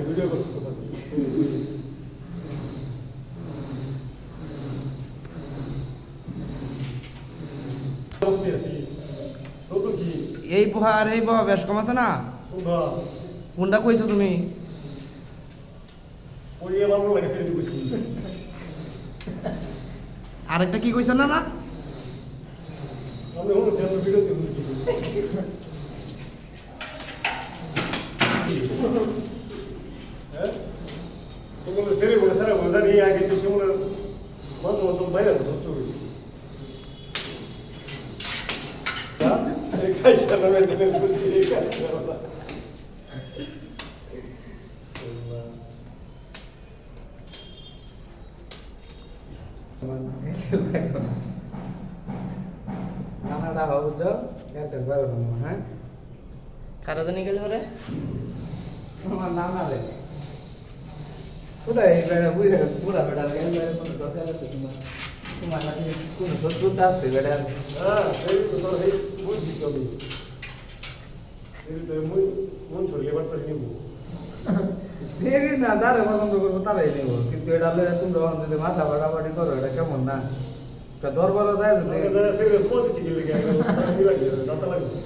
Video এই পোহা আর এই পোহা বেশ কম আছে না? কোনটা কইছো তুমি? আরেকটা কি কইছো না না আমি হলো জন্য ভিডিও দিয়ে কি হ্যাঁ তোমরা সেরে বলে সারা বলে জানি আগে তো সেমন মানুষ মানুষ বাইরে সত্য হয়েছে খাইছে না মেয়ে বলছি পারব না হ্যাঁ? কারা জানি গেল রে আমার নানা রে। কোথায় বেড়া বুঝে পুরা বেড়া বেড়া কোনো দরকার আছে তোমার? তোমার কাছে কোনো শত্রুতা আছে বেড়া হ্যাঁ সেই তো তোর সেই বুঝছি মুই মন ছড়িয়ে বার্তা নিব। দেখি না যারে পছন্দ করব, তারাই নেব। কিন্তু এটা তোমরা মাথা ফাটাফাটি করো, এটা কেমন না? দরবারও যায় যদি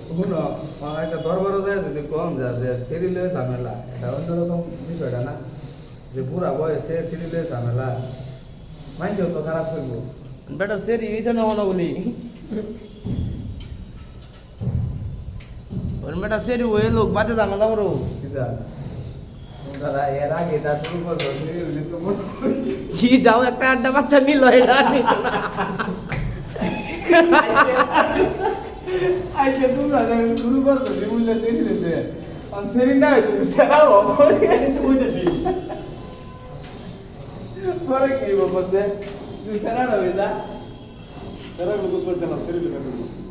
শুনো একটা দরবারও যায় যদি কম যা যে ফিরিলে ঝামেলা এটা অন্যরকম বিষয়টা না যে বুড়া বয়সে ফিরিলে ঝামেলা মাইন্ডও তো খারাপ করব বেটা সেরি হইছে না হলো বলি ওর বেটা সেরি হয়ে লোক বাজে ঝামেলা করো কি যাও একটা আড্ডা বাচ্চা নিল এটা না। আইছে তোমরা শুরু করছ বিমুল্লা দেরি দিতে। সেরি না হইতো সেরা কইতেছি পরে কি বলতে? তুই সেরা না হইতা? তারা গুলো দুশ্মন কেন? সেরে দিবেন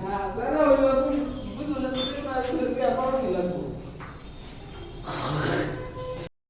হ্যাঁ সেরা হইল